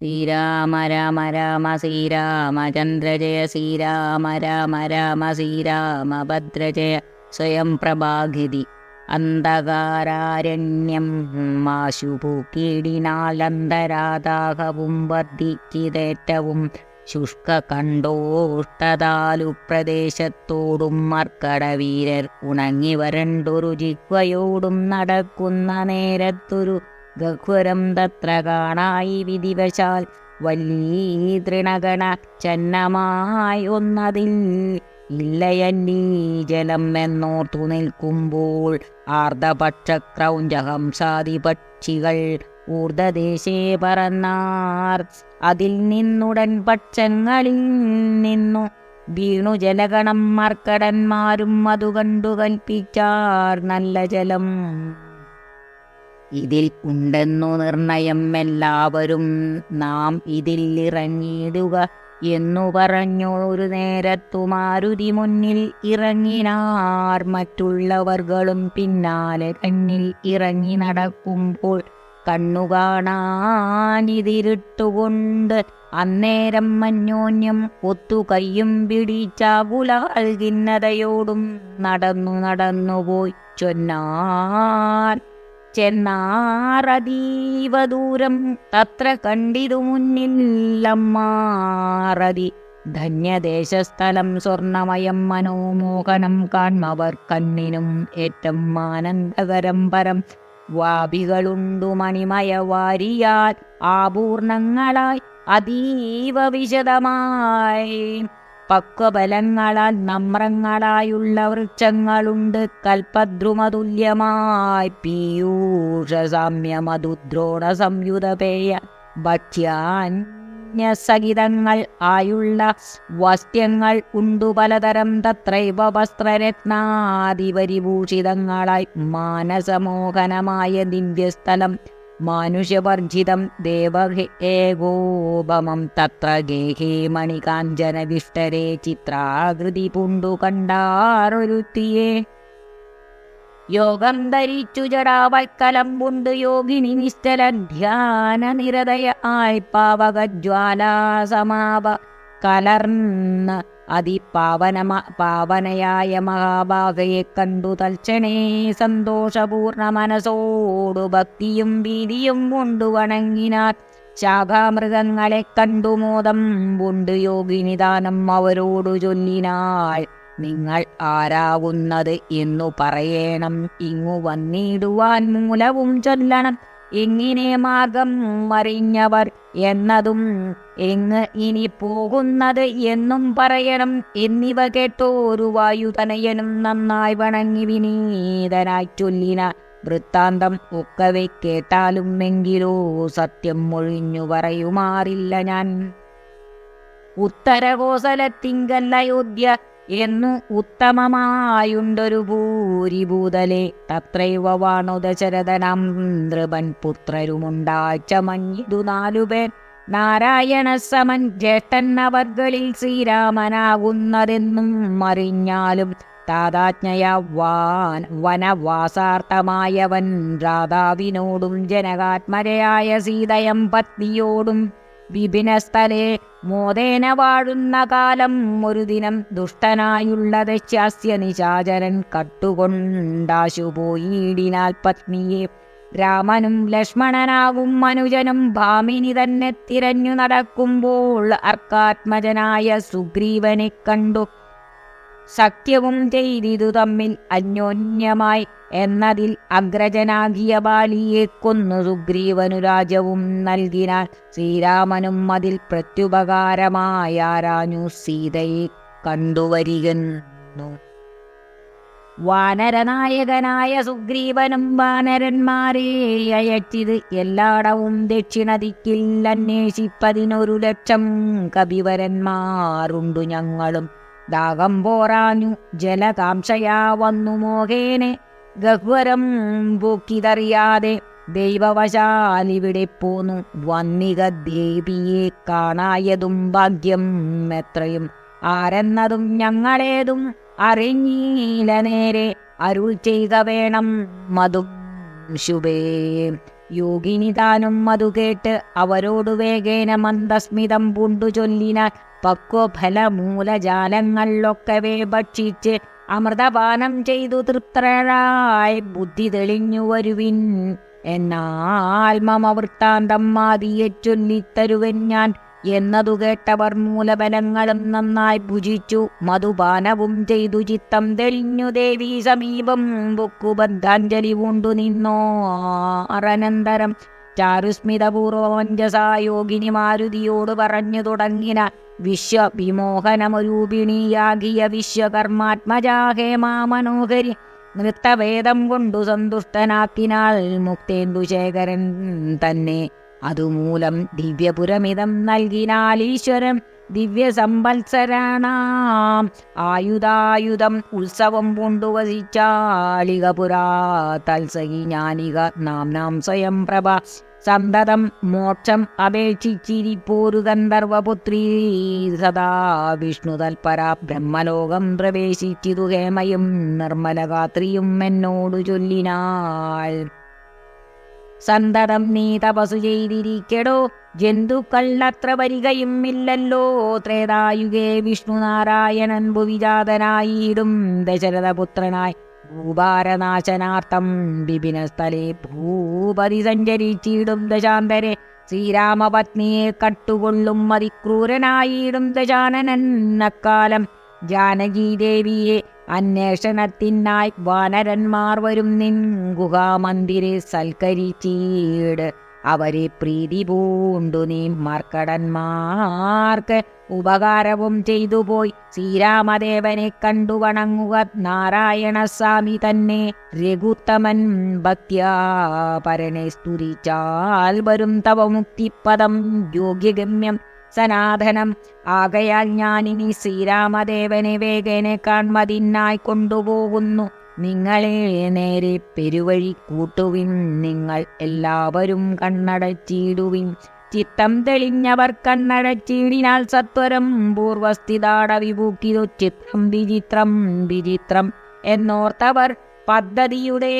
ശ്രീരാമ രാമ രാമ ശ്രീരാമചന്ദ്ര ജയ ശ്രീരാമ രാമ രാമ ശ്രീരാമ ഭദ്രജയ സ്വയം പ്രഭാഗിതി. അന്ധകാരാരണ്യം വർദ്ധിച്ചിതേറ്റവും ശുഷ്ക കണ്ടോഷ്ടതാലു പ്രദേശത്തോടും മർക്കടവീരർ ഉണങ്ങി വരണ്ടൊരു ജിഹ്വയോടും നടക്കുന്ന നേരത്തൊരു ഗഹ്വരം തത്ര കാണായി വിധിവശാൽ വല്ലീ തൃണഗണ ചന്നമായി ഒന്നതിൽ ഇല്ലയന്നീ ജലം എന്നോർത്തു നിൽക്കുമ്പോൾ ആർദ്രപക്ഷക്രൗഞ്ചഹംസാദി പക്ഷികൾ ഊർധദേശേ പറന്നാർ. അതിൽ നിന്നുടൻ പക്ഷങ്ങളിൽ നിന്നു വീണു ജലഗണം മർക്കടന്മാരും അതു കണ്ടു കൽപ്പിച്ചാർ നല്ല ജലം. ഇതിൽ ഉണ്ടെന്നു നിർണയം എല്ലാവരും നാം ഇതിൽ ഇറങ്ങിയിടുക എന്നു പറഞ്ഞു ഒരു നേരത്തു മാരുതി മുന്നിൽ ഇറങ്ങിനാർ മറ്റുള്ളവർകളും പിന്നാലെ കണ്ണിൽ ഇറങ്ങി നടക്കുമ്പോൾ കണ്ണു കാണാനിതിരിട്ടുകൊണ്ട് അന്നേരം മഞ്ഞോന്യം ഒത്തു കയ്യും പിടിച്ചാകുലാൽ ഖിന്നതയോടും നടന്നു നടന്നുപോയി ചൊന്നാർ ചെന്നാറതീവ ദൂരം തത്ര കണ്ടിതു മുന്നില്ലമ്മാറതി. ധന്യദേശസ്ഥലം സ്വർണമയം മനോമോഹനം കാൺമവർ കണ്ണിനും ഏറ്റം ആനന്ദകരം പരം. വാപികളുണ്ടു മണിമയ വാരിയാൽ ആപൂർണങ്ങളായി അതീവ വിശദമായി. പക്വബലങ്ങളാൽ നമ്രങ്ങളായുള്ള വൃക്ഷങ്ങളുണ്ട്. കൽപദ്രുമതുല്യമായി പീയൂഷ സാമ്യമതുദ്രോണ സംയുതപേയ ഭക്ഷ്യാന്യസഹിതങ്ങൾ ആയുള്ള വസ്ത്യങ്ങൾ ഉണ്ടു പലതരം തത്രൈവ വസ്ത്രരത്നാദിപരിഭൂഷിതങ്ങളായി മാനസമോഹനമായ ദിവ്യസ്ഥലം മാനുഷ്യവർജിതം ദേവഹി ഏകോപമം തത്ര ഗേഹേ മണികാഞ്ചന വിഷ്ടരേ ചിത്രാകൃതി പുണ്ടു കണ്ടാറൊരുത്തിയെ. യോഗം ധരിച്ചു ജടാവൽക്കലം പുണ്ട് യോഗിനി നിശ്ചല ധ്യാന നിരതയ ആയി പാവകജ്വാലാ സമാപ കലർന്ന് അതിപാവനമ പാവനയായ മഹാഭാഗയെ കണ്ടു തൽക്ഷണേ സന്തോഷപൂർണ മനസ്സോടു ഭക്തിയും ഭീതിയും കൊണ്ടു വണങ്ങിനാർ. ശാഖാമൃഗങ്ങളെ കണ്ടു മോദം പുണ്ട് യോഗിനിദാനം അവരോടു ചൊല്ലിനാൾ. നിങ്ങൾ ആരാകുന്നത് എന്നു പറയണം. ഇങ്ങു വന്നിടുവാൻ മൂലവും ചൊല്ലണം. എങ്ങനെ മാർഗം മറിഞ്ഞവർ എന്നതും എങ്ങ് ഇനി പോകുന്നത് എന്നും പറയണം. എന്നിവ കേട്ടോരു വായുതനയനും നന്നായി വണങ്ങി വിനീതനായി ചൊല്ലിന വൃത്താന്തം ഒക്കവെ കേട്ടാലും എങ്കിലോ സത്യം മൊഴിഞ്ഞു പറയുമാറില്ല ഞാൻ. ഉത്തരകോസലത്തിങ്കൽ അയോധ്യ എന്നു ഉത്തമമായുണ്ടൊരു ഭൂരിഭൂതലെ. തത്രൈവ വാണുദശരഥനം നൃപൻ പുത്രരുമുണ്ടാച്ച മഞ്ഞിതു നാലുപേർ നാരായണ സമൻ ജ്യേഷ്ഠന്നവർകളിൽ ശ്രീരാമനാകുന്നതെന്നും അറിഞ്ഞാലും താതാജ്ഞയ വാൻ വനവാസാർത്ഥമായവൻ രാധാവിനോടും ജനകാത്മരയായ സീതയം പത്നിയോടും വിപിനസ്ഥലെ മോദേന വാഴുന്ന കാലം ഒരു ദിനം ദുഷ്ടനായുള്ള ദശ്യാസ്യ നിശാചരൻ കട്ടുകൊണ്ടാശുപോയിടിനാൽ പത്നിയെ. രാമനും ലക്ഷ്മണനാകും മനുജനും ഭാമിനി തന്നെ തിരഞ്ഞു നടക്കുമ്പോൾ അർക്കാത്മജനായ സുഗ്രീവനെ കണ്ടു. സത്യവും ചെയ്തിതു തമ്മിൽ അന്യോന്യമായി എന്നതിൽ അഗ്രജനാകിയ ബാലിയെ കൊന്നു സുഗ്രീവനു രാജവും നൽകിനാൽ ശ്രീരാമനും അതിൽ പ്രത്യുപകാരമായാരാഞ്ഞു സീതയെ കണ്ടുവരികന്നു. വാനരനായകനായ സുഗ്രീവനും വാനരന്മാരെ അയച്ചിത് എല്ലായിടവും ദക്ഷിണദിക്കിൽ അന്വേഷിപ്പതിനൊരു ലക്ഷം കവിവരന്മാരുണ്ടു ഞങ്ങളും. ദാഹം പോറാഞ്ഞു ജലകാംക്ഷയാ വന്നു മോഹേനെ. ഗഹ്വരം പൂക്കിതറിയാതെ ദൈവവശാലിവിടെ പോന്നു. വന്നിക ദേവിയെ കാണായതും ഭാഗ്യം എത്രയും ആരെന്നതും ഞങ്ങളേതും അറിഞ്ഞീല നേരെ. അരുൾ ചെയ്ത വേണം മധു ശുഭേ. യോഗിനി താനും മധു കേട്ട് അവരോട് വേഗേന മന്ദസ്മിതം പൂണ്ടു ചൊല്ലിനാൽ പക്വഫലമൂലജാലങ്ങളിലൊക്കവേ ഭക്ഷിച്ച് അമൃതപാനം ചെയ്തു തൃപ്തരായി ബുദ്ധി തെളിഞ്ഞു വരുവിൻ. എന്നാൽ വൃത്താന്തം മാതിയെ ചൊല്ലിത്തരുവൻ ഞാൻ എന്നതു കേട്ടവർ മൂലബലങ്ങളും നന്നായി ഭുജിച്ചു. മധുപാനവും ചെയ്തു ചിത്തം തെളിഞ്ഞു ദേവി സമീപം. ബുക്കുബദ്ധാഞ്ജലി കൊണ്ടു നിന്നോ അറനന്തരം ചാരുസ്മിതപൂർവമഞ്ജസായോഗിനി മാരുതിയോട് പറഞ്ഞു തുടങ്ങിന വിശ്വവിമോഹനമരൂപിണിയാകിയ വിശ്വകർമാത്മജാഹേ മാമനോഹരി നൃത്തവേദം കൊണ്ടു സന്തുഷ്ടനാക്കിനാൾ മുക്തേന്ദുശേഖരൻ തന്നെ. അതുമൂലം ദിവ്യപുരമിതം നൽകിനാൽ ഈശ്വരൻ ദിവ്യസമ്പത്സരാണാം. ആയുധായുധം ഉത്സവം കൊണ്ടുവസിച്ചാളിക പുരാ തൽസഹി ജ്ഞാനിക നാം നാം സ്വയം പ്രഭ സന്തതം മോക്ഷം അപേക്ഷിച്ചിരിപ്പോരു ഗന്ധർവപുത്രീ സദാ വിഷ്ണു തൽപരാ ബ്രഹ്മലോകം പ്രവേശിച്ചിതു ഹേമയും നിർമ്മലഗാത്രിയും എന്നോടു ചൊല്ലിനാൾ. സന്തതം നീ തപസു ചെയ്തിരിക്കടോ ജന്തുക്കൾ അത്ര വരികയും ഇല്ലല്ലോ ത്രേതായുഗേ വിഷ്ണുനാരായണൻ ഭുവിജാതനായിടും ദശരഥപുത്രനായി. ഭൂഭാരനാശനാർത്ഥം വിപിനസ്ഥലെ ഭൂപതി സഞ്ചരിച്ചിടും ദശാന്തരെ. ശ്രീരാമപത്നിയെ കട്ടുകൊള്ളും മതിക്രൂരനായിടും ദശാനനൻ അക്കാലം. ജാനകീദേവിയെ അന്വേഷണത്തിനായി വാനരന്മാർ വരും നിൻ ഗുഹാമന്ദിരെ സൽക്കരിച്ചീട്. അവരെ പ്രീതി പൂണ്ടു നീ മർക്കടന്മാർക്ക് ഉപകാരവും ചെയ്തു പോയി. ശ്രീരാമദേവനെ കണ്ടു വണങ്ങുക നാരായണസ്വാമി തന്നെ. രഘുത്തമൻ ഭക്ത്യാ പരനെ സ്തുതിച്ചാൽ വരും തവ മുക്തിപദം യോഗ്യഗമ്യം സനാതനം. ആകയാൽ ഞാനിനി ശ്രീരാമദേവനെ വേഗനെ കാൺമതിനായി കൊണ്ടുപോകുന്നു. നിങ്ങളെ നേരെ പെരുവഴി കൂട്ടുവിൻ നിങ്ങൾ എല്ലാവരും കണ്ണടച്ചിടുവിൻ. ചിത്തം തെളിഞ്ഞവർ കണ്ണടച്ചിടിനാൽ സത്വരം പൂർവസ്ഥിതാട വിഭൂക്കിതു ചിത്രം വിചിത്രം വിചിത്രം എന്നോർത്തവർ പദ്ധതിയുടെ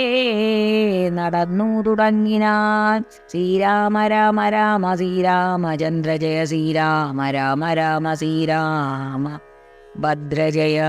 നടന്നു തുടങ്ങിനാൻ ശ്രീരാമ രാമ രാമ ശ്രീരാമചന്ദ്ര ജയ ശ്രീരാമ രാമ രാമ ശ്രീരാമ. ഭദ്രജയ.